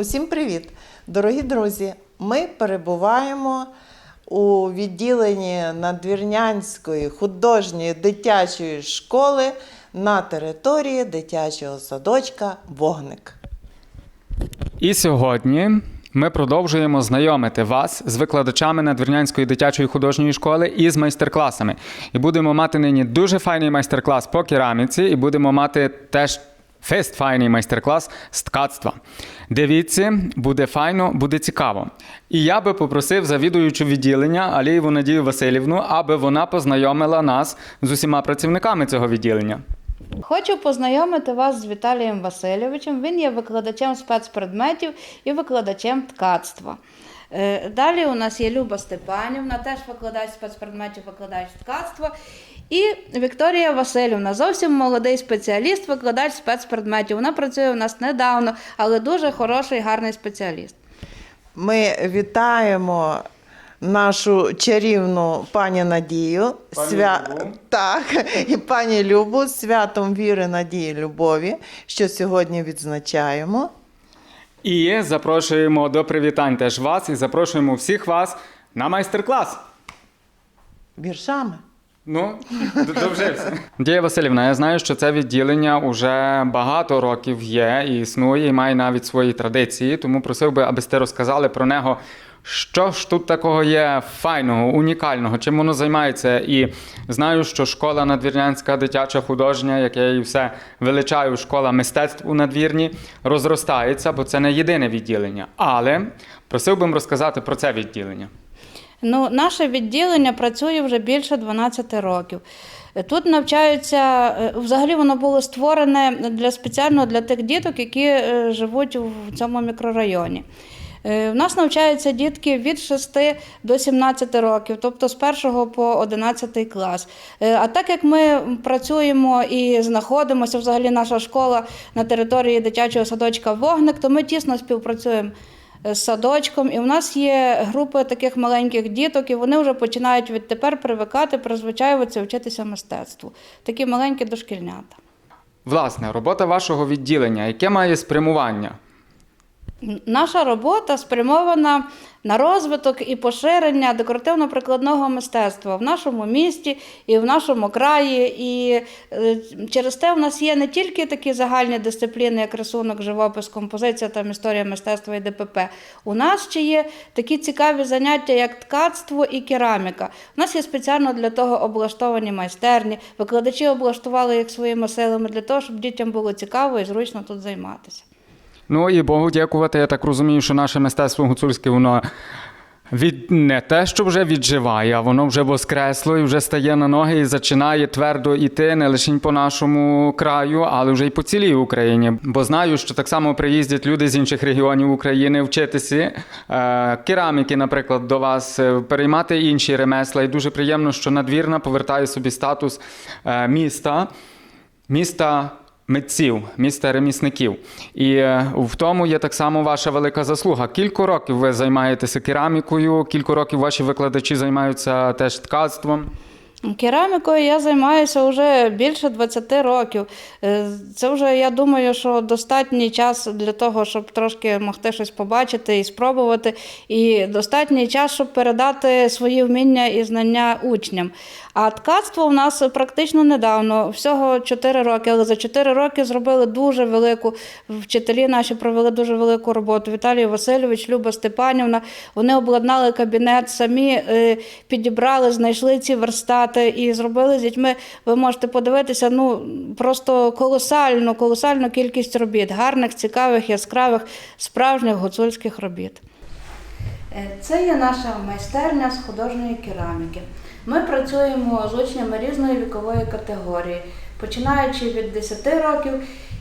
Усім привіт! Дорогі друзі! Ми перебуваємо у відділенні Надвірнянської художньої дитячої школи на території дитячого садочка Вогник. І сьогодні ми продовжуємо знайомити вас з викладачами Надвірнянської дитячої художньої школи і з майстер-класами. І будемо мати нині дуже файний майстер-клас по кераміці, і будемо мати теж фест файний майстер-клас з ткацтва. Дивіться, буде файно, буде цікаво. І я би попросив завідуючу відділення Алієву Надію Васильівну, аби вона познайомила нас з усіма працівниками цього відділення. Хочу познайомити вас з Віталієм Васильовичем. Він є викладачем спецпредметів і викладачем ткацтва. Е, Далі у нас є Люба Степанівна, теж викладач спецпредметів, викладач ткацтва. І Вікторія Васильівна, зовсім молодий спеціаліст, викладач спецпредметів. Вона працює у нас недавно, але дуже хороший, гарний спеціаліст. Ми вітаємо нашу чарівну пані Надію, Пані Любу. так, і пані Любу з святом віри, надії, любові, що сьогодні відзначаємо. І запрошуємо до привітань теж вас і запрошуємо всіх вас на майстер-клас. Віршами. Ну, довжився. Дія Васильівна, я знаю, що це відділення вже багато років є і існує, і має навіть свої традиції. Тому просив би, аби сте розказали про нього, що ж тут такого є файного, унікального, чим воно займається. І знаю, що школа надвірнянська дитяча художня, як я її все величаю, школа мистецтв у надвірні, розростається, бо це не єдине відділення. Але просив би розказати про це відділення. Ну, наше відділення працює вже більше 12 років. Тут навчаються, е, взагалі воно було створене для спеціально для тих діток, які е, живуть в цьому мікрорайоні. Е, В нас навчаються дітки від 6 до 17 років, тобто з 1 по 11 клас. Е, А так як ми працюємо і знаходимося, взагалі наша школа на території дитячого садочка Вогник, то ми тісно співпрацюємо з садочком, і в нас є групи таких маленьких діток, і вони вже починають відтепер привикати, призвичаюватися, вчитися мистецтву. Такі маленькі дошкільнята. Власне, робота вашого відділення, яке має спрямування? Наша робота спрямована на розвиток і поширення декоративно-прикладного мистецтва в нашому місті і в нашому краї. І е, через те в нас є не тільки такі загальні дисципліни, як рисунок, живопис, композиція там історія мистецтва і ДПП. У нас ще є такі цікаві заняття, як ткацтво і кераміка. У нас є спеціально для того облаштовані майстерні. Викладачі облаштували їх своїми силами для того, щоб дітям було цікаво і зручно тут займатися. Ну і Богу дякувати, я так розумію, що наше мистецтво гуцульське, воно від не те, що вже відживає, а воно вже воскресло і вже стає на ноги і починає твердо йти не лише по нашому краю, але вже й по цілій Україні. Бо знаю, що так само приїздять люди з інших регіонів України вчитися е, кераміки, наприклад, до вас, е, переймати інші ремесла. І дуже приємно, що надвірна повертає собі статус е, міста міста митців, міста ремісників. І е, в тому є так само ваша велика заслуга. Кілька років ви займаєтеся керамікою, кілька років ваші викладачі займаються теж ткацтвом. Керамікою я займаюся вже більше 20 років. Е, Це вже, я думаю, що достатній час для того, щоб трошки могти щось побачити і спробувати, і достатній час, щоб передати свої вміння і знання учням. А ткацтво у нас практично недавно, всього 4 роки, але за 4 роки зробили дуже велику, вчителі наші провели дуже велику роботу. Віталій Васильович, Люба Степанівна, вони обладнали кабінет, самі е, підібрали, знайшли ці верстати і зробили з дітьми. Ви можете подивитися, ну просто колосальну, колосальну кількість робіт, гарних, цікавих, яскравих, справжніх гуцульських робіт. Е, Це є наша майстерня з художньої кераміки. Ми працюємо з учнями різної вікової категорії, починаючи від 10 років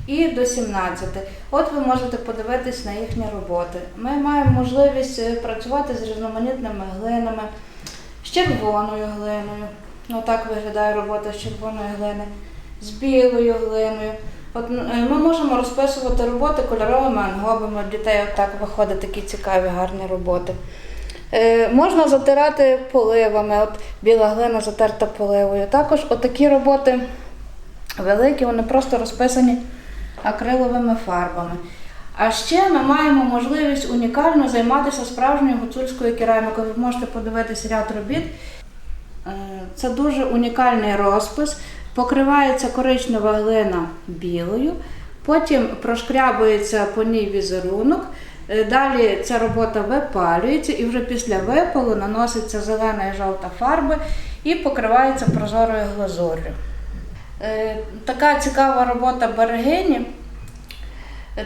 і до 17. От ви можете подивитись на їхні роботи. Ми маємо можливість е, працювати з різноманітними глинами, з червоною глиною. Отак виглядає робота з червоної глини, з білою глиною. От е, ми можемо розписувати роботи кольоровими ангобами. У дітей отак виходять такі цікаві, гарні роботи. Е, можна затирати поливами, от біла глина затерта поливою. Також отакі роботи великі, вони просто розписані акриловими фарбами. А ще ми маємо можливість унікально займатися справжньою гуцульською керамікою. Ви можете подивитися ряд робіт. Е, Це дуже унікальний розпис. Покривається коричнева глина білою, потім прошкрябується по ній візерунок. Е, Далі ця робота випалюється і вже після випалу наноситься зелена і жовта фарби і покривається прозорою глазур'ю. Е, Така цікава робота берегині.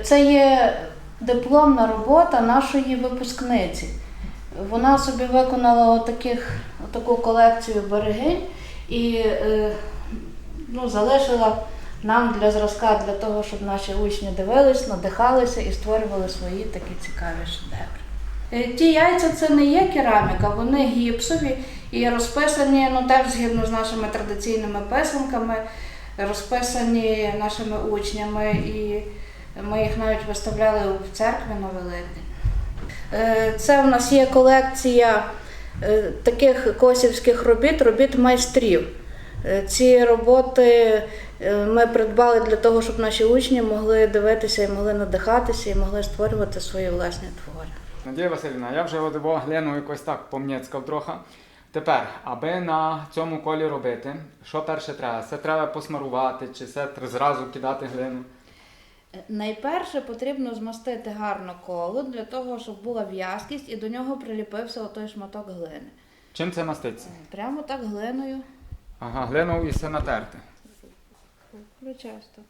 Це є дипломна робота нашої випускниці. Вона собі виконала отаких, отаку колекцію берегинь і е, ну, залишила нам для зразка, для того, щоб наші учні дивились, надихалися і створювали свої такі цікаві шедеври. Е, Ті яйця це не є кераміка, вони гіпсові і розписані ну, теж згідно з нашими традиційними писанками, розписані нашими учнями, і ми їх навіть виставляли в церкві на Великдень. Е, Це в нас є колекція е, таких косівських робіт, робіт майстрів. Е, Ці роботи е, ми придбали для того, щоб наші учні могли дивитися і могли надихатися, і могли створювати свої власні твори. Надія Васильівна, я вже одиво глину якось так пом'єцькав трохи. Тепер, аби на цьому колі робити, що перше треба? Це треба посмарувати, чи це зразу кидати глину? Найперше потрібно змастити гарно коло для того, щоб була в'язкість і до нього приліпився отой шматок глини. Чим це маститься? Прямо так глиною. Ага, глину і все натерти. Причасто.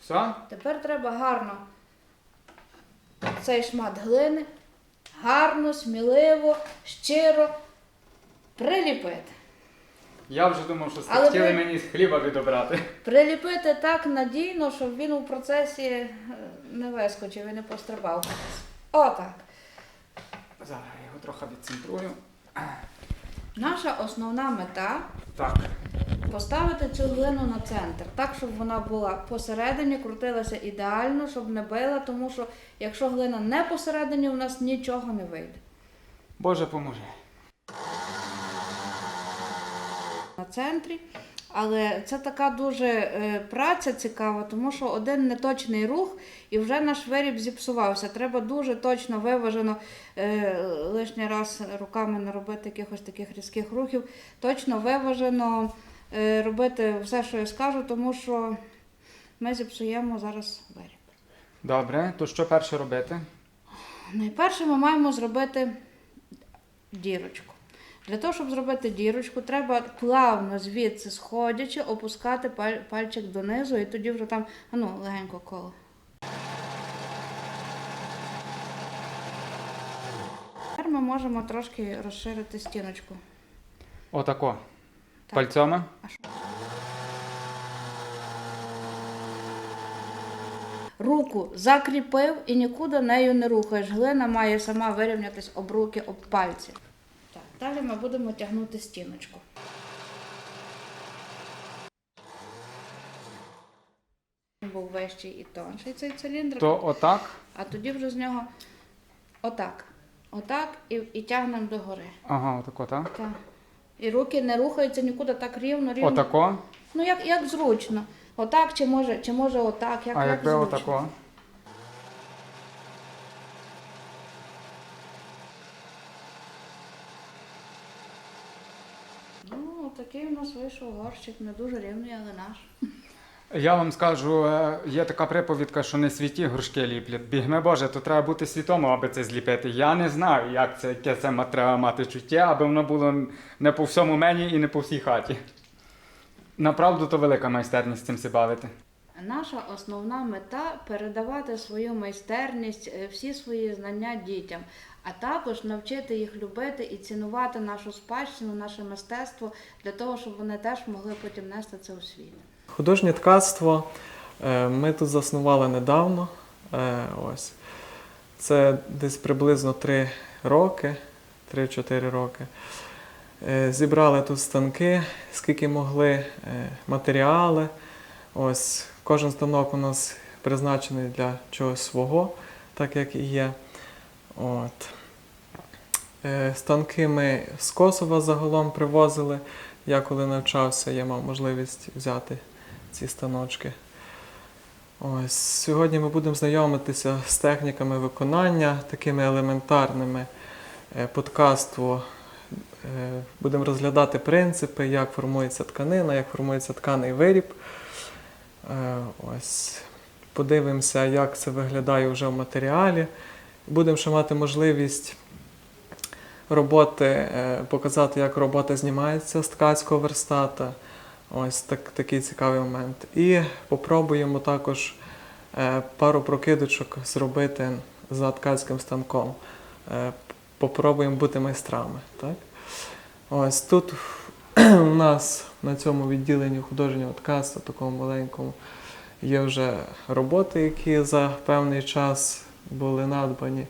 Все? Тепер треба гарно цей шмат глини, гарно, сміливо, щиро приліпити. Я вже думав, що Але хотіли ви- мені з хліба відобрати. Приліпити так надійно, щоб він у процесі е, не вискочив і не пострибав. Отак. Зараз я його трохи відцентрую. Наша основна мета Так. поставити цю глину на центр, так, щоб вона була посередині, крутилася ідеально, щоб не била, тому що якщо глина не посередині, у нас нічого не вийде. Боже поможе. На центрі. Але це така дуже е, праця цікава, тому що один неточний рух і вже наш виріб зіпсувався. Треба дуже точно виважено е, лишній раз руками не робити якихось таких різких рухів. Точно виважено е, робити все, що я скажу, тому що ми зіпсуємо зараз виріб. Добре, то що перше робити? Найперше ми маємо зробити дірочку. Для того, щоб зробити дірочку, треба плавно звідси сходячи, опускати пальчик донизу, і тоді вже там ну, легенько коло. Тепер ми можемо трошки розширити стіночку. Отако. Так. Пальцями? Руку закріпив і нікуди нею не рухаєш. Глина має сама вирівнятись об руки, об пальці. Далі ми будемо тягнути стіночку. Був вищий і тонший цей циліндр, То отак. а тоді вже з нього отак. Отак і, і тягнемо догори. Ага, отако, так? Так. І руки не рухаються нікуди так рівно, рівно. Отако. Ну, як, як зручно. Отак, чи може, чи може отак, як, А як якби зручно. отако? Ну, такий у нас вийшов горщик, не дуже рівний, але наш. Я вам скажу, е, є така приповідка, що не світі горшки ліплять. Бігме Боже, то треба бути світому, аби це зліпити. Я не знаю, як це, яке це треба мати чуття, аби воно було не по всьому мені і не по всій хаті. Направду то велика майстерність цим себе бавити. Наша основна мета передавати свою майстерність, е, всі свої знання дітям, а також навчити їх любити і цінувати нашу спадщину, наше мистецтво для того, щоб вони теж могли потім нести це у світ. Художнє ткацтво е, ми тут заснували недавно. е, Ось. Це десь приблизно 3 роки, 3-4 роки. Зібрали тут станки, скільки могли, матеріали. Ось. Кожен станок у нас призначений для чогось свого, так як і є. От. Е, Станки ми з Косова загалом привозили. Я коли навчався, я мав можливість взяти ці станочки. Ось сьогодні ми будемо знайомитися з техніками виконання, такими елементарними е, подкасту. Е, Будемо розглядати принципи, як формується тканина, як формується тканий виріб. Е, Ось подивимося, як це виглядає вже в матеріалі. Будемо ще мати можливість роботи, е, показати, як робота знімається з ткацького верстата. Ось так, такий цікавий момент. І попробуємо також е, пару прокидочок зробити за ткацьким станком. Попробуємо бути майстрами. Так? Ось тут у нас на цьому відділенні художнього ткацтва, такому маленькому, є вже роботи, які за певний час були надбані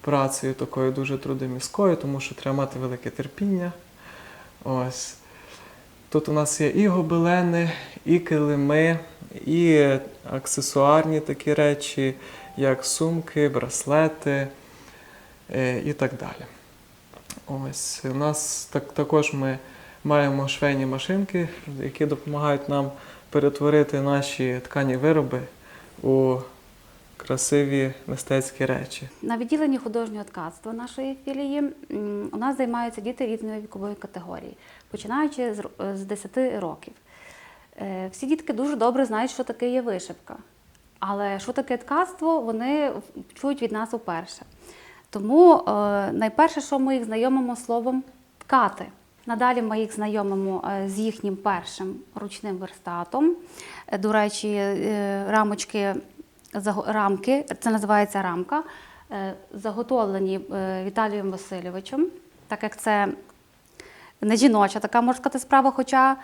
працею такою дуже трудоміською, тому що треба мати велике терпіння. Ось. Тут у нас є і гобелени, і килими, і аксесуарні такі речі, як сумки, браслети е, і так далі. Ось у нас так, також ми маємо швейні машинки, які допомагають нам перетворити наші ткані вироби у красиві мистецькі речі. На відділенні художнього ткацтва нашої філії у нас займаються діти різної вікової категорії, починаючи з 10 років. Е, Всі дітки дуже добре знають, що таке є вишивка. Але що таке ткацтво, вони чують від нас уперше. Тому е, найперше, що ми їх знайомимо словом ткати. Надалі ми їх знайомимо е, з їхнім першим ручним верстатом. Е, До речі, е, рамочки, рамки, це називається рамка, заготовлені Віталієм Васильовичем, так як це не жіноча така можна сказати справа, хоча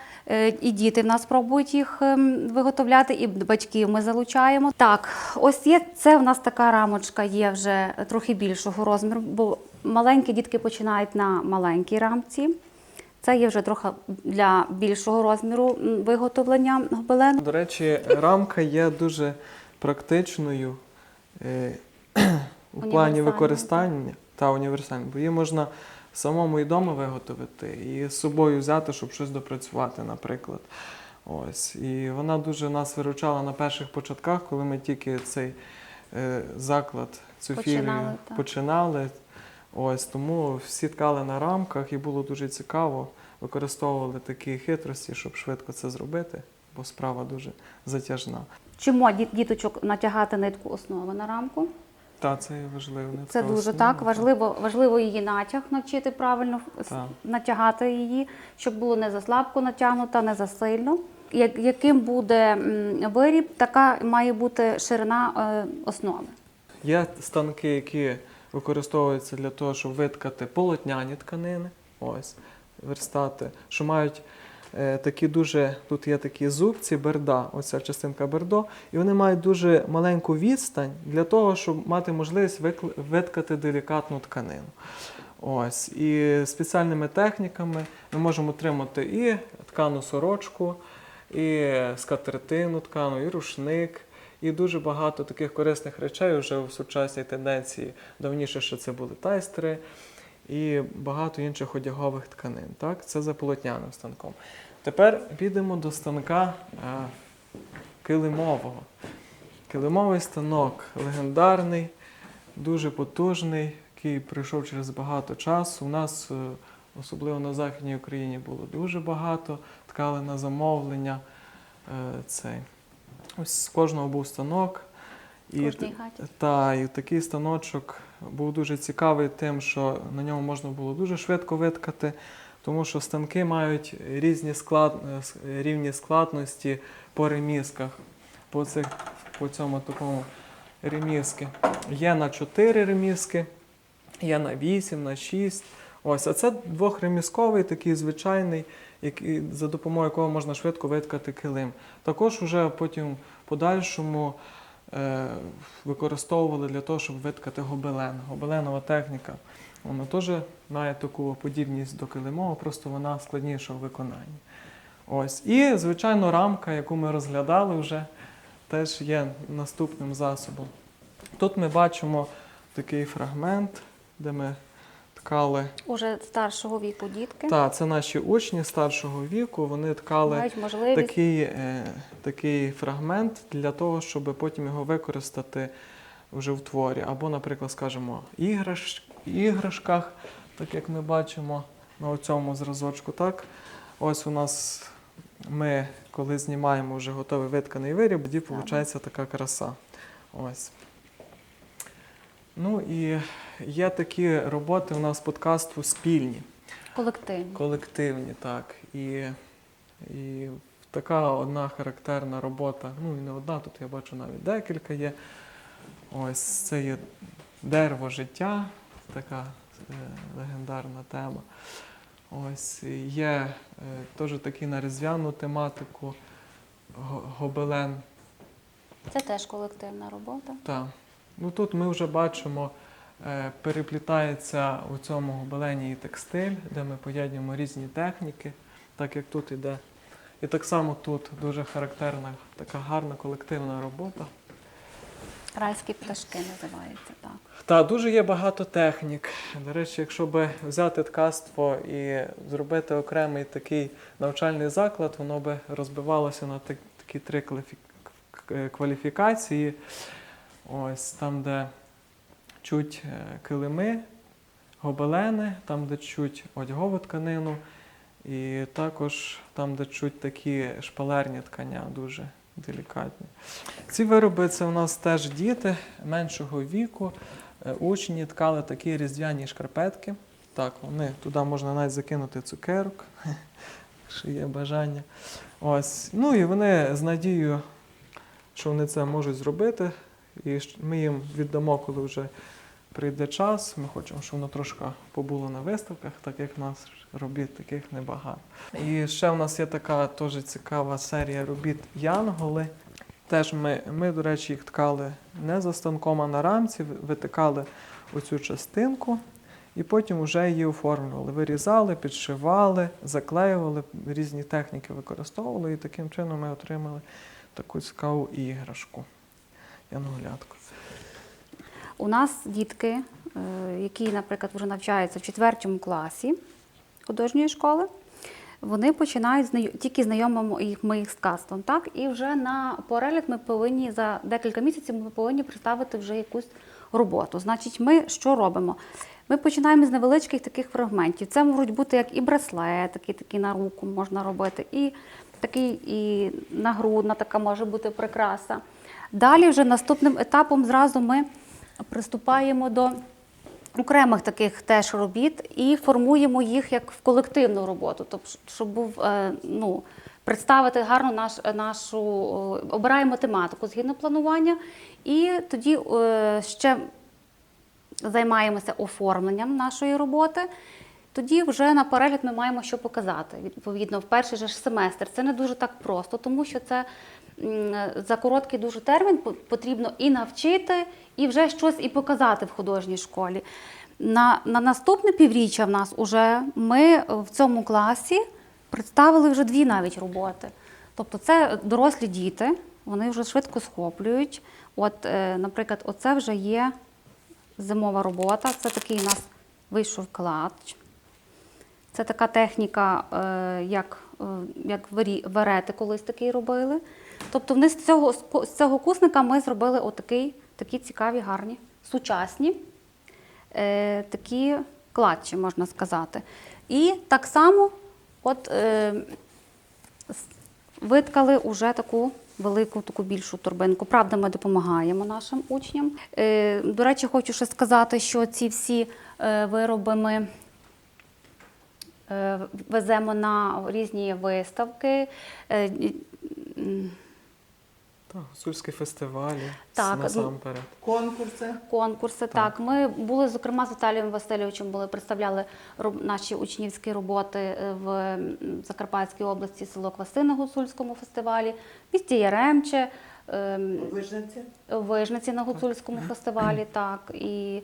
і діти в нас пробують їх ем, виготовляти, і батьків ми залучаємо. Так, ось є це в нас така рамочка, є вже трохи більшого розміру, бо маленькі дітки починають на маленькій рамці. Це є вже трохи для більшого розміру виготовлення гобелену. До речі, рамка є дуже практичною е, у плані використання та універсальною, бо її можна самому і вдома виготовити і з собою взяти, щоб щось допрацювати, наприклад. Ось. І вона дуже нас виручала на перших початках, коли ми тільки цей е, заклад, цю філію починали. Ось тому всі ткали на рамках і було дуже цікаво. Використовували такі хитрості, щоб швидко це зробити, бо справа дуже затяжна. Чому діточок натягати нитку основи на рамку? Та це важливо. не Це дуже основа, так. Важливо, важливо її натяг навчити правильно Так. натягати її, щоб було не заслабко натягнута, не засильно. Як, яким буде виріб, така має бути ширина е, основи. Є станки, які використовуються для того, щоб виткати полотняні тканини. Ось верстати, що мають е, такі дуже, тут є такі зубці, берда, оця частинка бердо, і вони мають дуже маленьку відстань для того, щоб мати можливість виткати делікатну тканину. Ось, і спеціальними техніками ми можемо отримати і ткану сорочку, і скатертину ткану, і рушник, і дуже багато таких корисних речей вже в сучасній тенденції. Давніше ще це були тайстери і багато інших одягових тканин. Так? Це за полотняним станком. Тепер підемо до станка е, килимового. Килимовий станок легендарний, дуже потужний, який пройшов через багато часу. У нас, е, особливо на Західній Україні, було дуже багато, ткали на замовлення. Е, Цей. Ось з кожного був станок. Хаті. та, і такий станочок був дуже цікавий тим, що на ньому можна було дуже швидко виткати, тому що станки мають різні склад, рівні складності по ремізках, по, цих, по цьому такому ремізки. Є на 4 ремізки, є на 8, на 6. Ось, а це двохремізковий, такий звичайний, за допомогою якого можна швидко виткати килим. Також уже потім в подальшому е, використовували для того, щоб виткати гобелен. Гобеленова техніка. Вона теж має таку подібність до килимового, просто вона складніша в виконанні. Ось. І, звичайно, рамка, яку ми розглядали вже, теж є наступним засобом. Тут ми бачимо такий фрагмент, де ми ткали. Уже старшого віку дітки Так, це наші учні старшого віку. Вони ткали такий, е, такий фрагмент для того, щоб потім його використати вже в творі. Або, наприклад, скажімо, іграш, іграшках, так як ми бачимо на цьому зразочку. Так? Ось у нас ми, коли знімаємо вже готовий витканий виріб, тоді виходить така краса. Ось. Ну і є такі роботи у нас подкасту спільні. колективні. Колективні, так. І, і така одна характерна робота. Ну і не одна, тут я бачу навіть декілька є. Ось це є дерево життя, така е, легендарна тема. Ось є е, теж такий на різдвяну тематику гобелен. Це теж колективна робота. Так. Ну тут ми вже бачимо, переплітається у цьому гобелені і текстиль, де ми поєднуємо різні техніки, так як тут іде. І так само тут дуже характерна, така гарна колективна робота. Райські пташки називається так. Та дуже є багато технік. До речі, якщо би взяти ткацтво і зробити окремий такий навчальний заклад, воно би розбивалося на такі три кваліфікації. Ось там, де чуть е, килими, гобелени, там, де чуть одягову тканину, і також там, де чуть такі шпалерні ткання, дуже делікатні. Ці вироби це у нас теж діти меншого віку. Е, Учні ткали такі різдвяні шкарпетки. Так, вони туди можна навіть закинути цукерок, якщо є бажання. Ось. Ну і вони з надією, що вони це можуть зробити. І ми їм віддамо, коли вже прийде час. Ми хочемо, щоб воно трошки побуло на виставках, так як в нас робіт таких небагато. І ще в нас є така теж цікава серія робіт Янголи. Теж ми, ми, до речі, їх ткали не за станком, а на рамці, витикали оцю частинку і потім вже її оформлювали. Вирізали, підшивали, заклеювали, різні техніки використовували, і таким чином ми отримали таку цікаву іграшку. Янголятку. У нас дітки, е, які, наприклад, вже навчаються в четвертому класі художньої школи, вони починають тільки знайомимо їх ми їх з ткацтвом. Так? І вже на перегляд ми повинні за декілька місяців ми повинні представити вже якусь роботу. Значить, ми що робимо? Ми починаємо з невеличких таких фрагментів. Це можуть бути як і браслетики, такі на руку можна робити, і такий і нагрудна така може бути прикраса. Далі вже наступним етапом зразу ми приступаємо до окремих таких теж робіт і формуємо їх як в колективну роботу, тобто, щоб був е, ну, представити гарно наш, нашу обираємо тематику згідно планування, і тоді е, ще займаємося оформленням нашої роботи. Тоді вже на перегляд ми маємо що показати. Відповідно, в перший же ж семестр це не дуже так просто, тому що це за короткий дуже термін потрібно і навчити, і вже щось і показати в художній школі. На, на наступне півріччя в нас уже ми в цьому класі представили вже дві навіть роботи. Тобто це дорослі діти, вони вже швидко схоплюють. От, е, наприклад, оце вже є зимова робота. Це такий у нас вийшов клач. Це така техніка, е, як, е, як варети колись такий робили. Тобто вони з цього, з цього кусника ми зробили отакий, такі цікаві, гарні, сучасні е, такі клатчі, можна сказати. І так само от, е, виткали уже таку велику, таку більшу торбинку. Правда, ми допомагаємо нашим учням. Е, до речі, хочу ще сказати, що ці всі е, вироби ми е, веземо на різні виставки. Так, гуцульські фестивалі Так, насамперед. Конкурси. конкурси. Так. ми були зокрема з Віталієм Васильовичем, були представляли наші учнівські роботи е, в Закарпатській області, село Кваси на гуцульському фестивалі, місті Яремче, ем, Вижниці. Вижниці на гуцульському фестивалі. Так і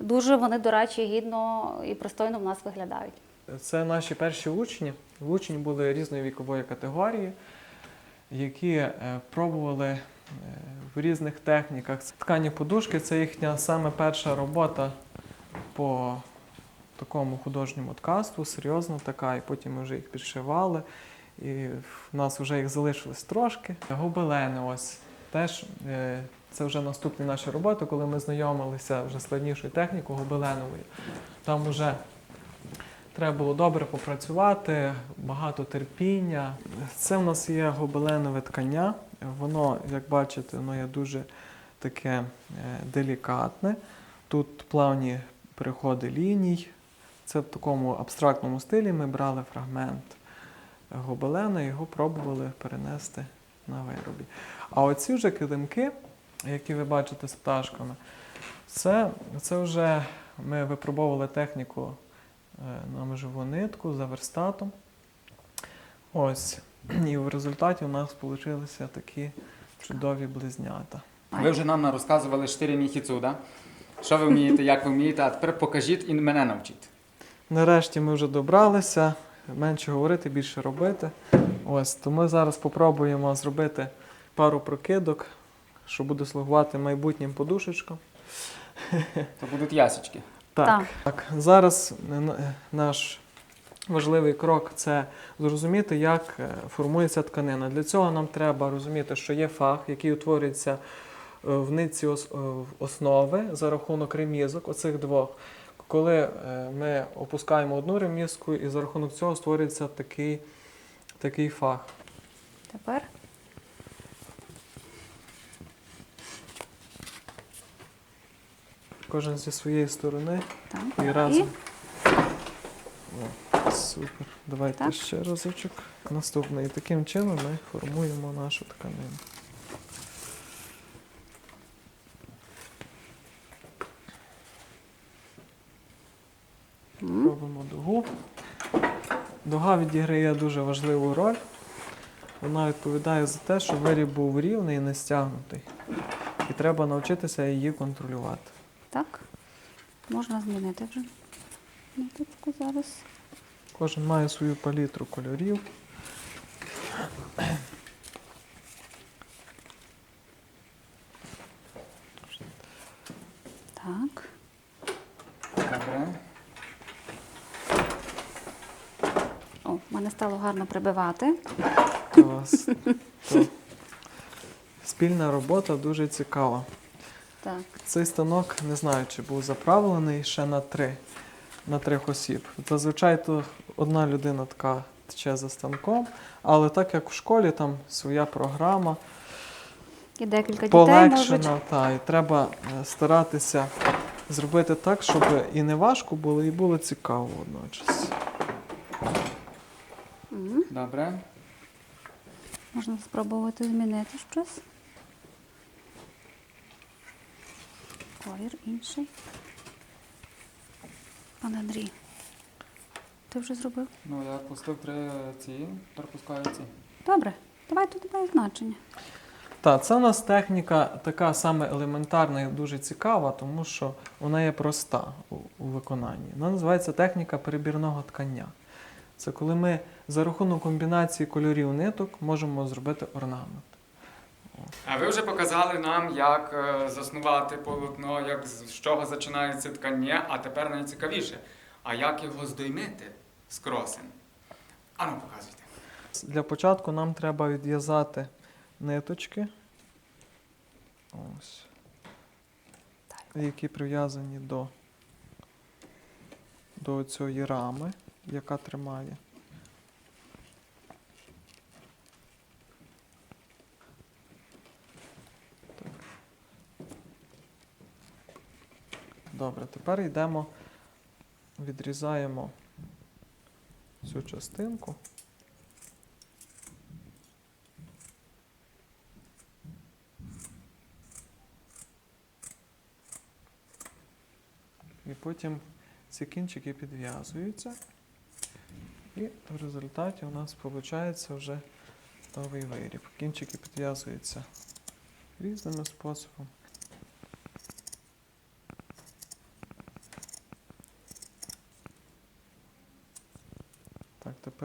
дуже вони, до речі, гідно і пристойно в нас виглядають. Це наші перші учні. Учні були різної вікової категорії, які е, пробували е, в різних техніках. Ткані подушки це їхня саме перша робота по такому художньому ткацтву, серйозно така, і потім ми вже їх підшивали. І в нас вже їх залишилось трошки. Гобелени, ось теж е, це вже наступні наші роботи, коли ми знайомилися вже з складнішою технікою гобеленовою. Там вже треба було добре попрацювати, багато терпіння. Це в нас є гобеленове ткання. Воно, як бачите, воно є дуже таке е, делікатне. Тут плавні переходи ліній. Це в такому абстрактному стилі ми брали фрагмент гобелена і його пробували перенести на виробі. А оці вже килимки, які ви бачите з пташками, це, це вже ми випробовували техніку на межову нитку за верстатом. Ось. І в результаті у нас вийшли такі чудові близнята. Ви вже нам розказували чотири місяці, да? Що ви вмієте, як ви вмієте, а тепер покажіть і мене навчіть. Нарешті ми вже добралися, менше говорити, більше робити. Ось, то ми зараз спробуємо зробити пару прокидок, що буде слугувати майбутнім подушечком. То будуть ясочки. Так, Так. так. зараз е, е, наш важливий крок це зрозуміти, як е, формується тканина. Для цього нам треба розуміти, що є фах, який утворюється в нитці основи за рахунок ремізок, оцих двох. Коли ми опускаємо одну ремізку, і за рахунок цього створюється такий, такий фах. Тепер Кожен зі своєї сторони так. і разом. О, супер. Давайте Так. ще разочок. Наступний. І таким чином ми формуємо нашу тканину. М. Робимо дугу. Дуга відіграє дуже важливу роль. Вона відповідає за те, щоб виріб був рівний і не стягнутий. І треба навчитися її контролювати. Можна змінити вже. Ниточку зараз. Кожен має свою палітру кольорів. Так. Добре. О, в мене стало гарно прибивати. Клас. То Спільна робота дуже цікава. Так. Цей станок не знаю, чи був заправлений ще на три, на трьох осіб. Зазвичай то одна людина така тече за станком, але так як у школі там своя програма, І декілька дітей можуть. та, і треба е, старатися зробити так, щоб і не важко було, і було цікаво водночас. Добре. Можна спробувати змінити щось. Колір інший. Пане Андрій, ти вже зробив? Ну, я пустив три ці, тепер пускаю ці. Добре, давай тут давай значення. Так, це у нас техніка така саме елементарна і дуже цікава, тому що вона є проста у, у виконанні. Вона називається техніка перебірного ткання. Це коли ми за рахунок комбінації кольорів ниток можемо зробити орнамент. А ви вже показали нам, як е, заснувати полотно, як з чого починається ткання, а тепер найцікавіше. А як його здоймити з кросен? Ану, показуйте. Для початку нам треба відв'язати ниточки, ось, які прив'язані до, до цієї рами, яка тримає. Добре, тепер йдемо, відрізаємо цю частинку. І потім ці кінчики підв'язуються. І в результаті у нас виходить вже готовий виріб. Кінчики підв'язуються різними способами.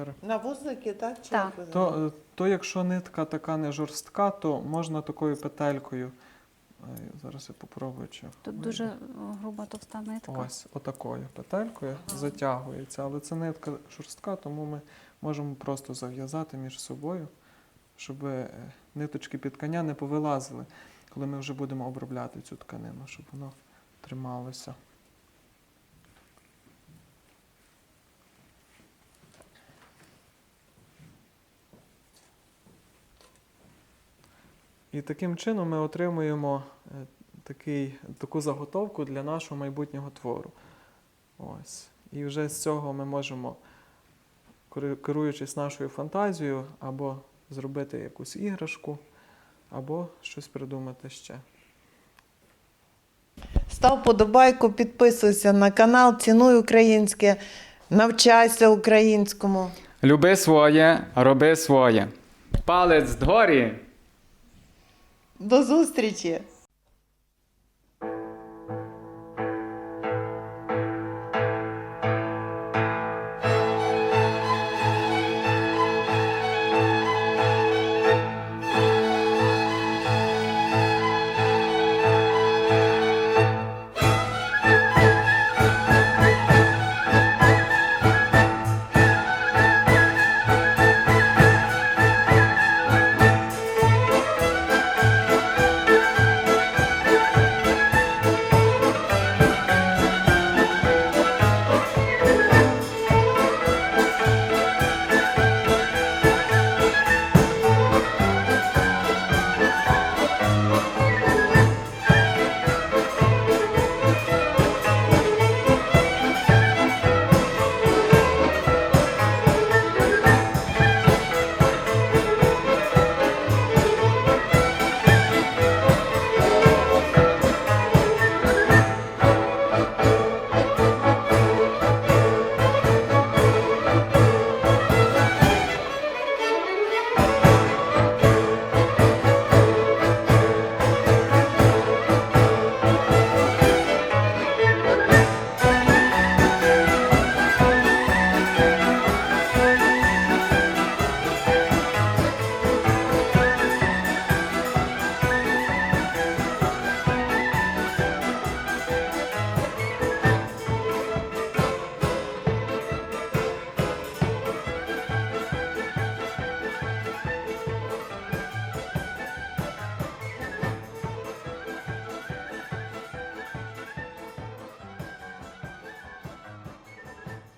Так. На вузлики, так? Чи Так. як ви То, е, то якщо нитка така не жорстка, то можна такою петелькою Ай, Зараз я попробую чи. Тут вийде. дуже груба товста нитка. Ось отакою петелькою затягується, але це нитка жорстка, тому ми можемо просто зав'язати між собою, щоб е, ниточки під коня не повилазили, коли ми вже будемо обробляти цю тканину, щоб воно трималося. І таким чином ми отримуємо е, такий, таку заготовку для нашого майбутнього твору. Ось. І вже з цього ми можемо, керуючись нашою фантазією, або зробити якусь іграшку, або щось придумати ще. Став подобайку, підписуйся на канал, цінуй українське, навчайся українському. Люби своє, роби своє. Палець дгорі! До зустрічі!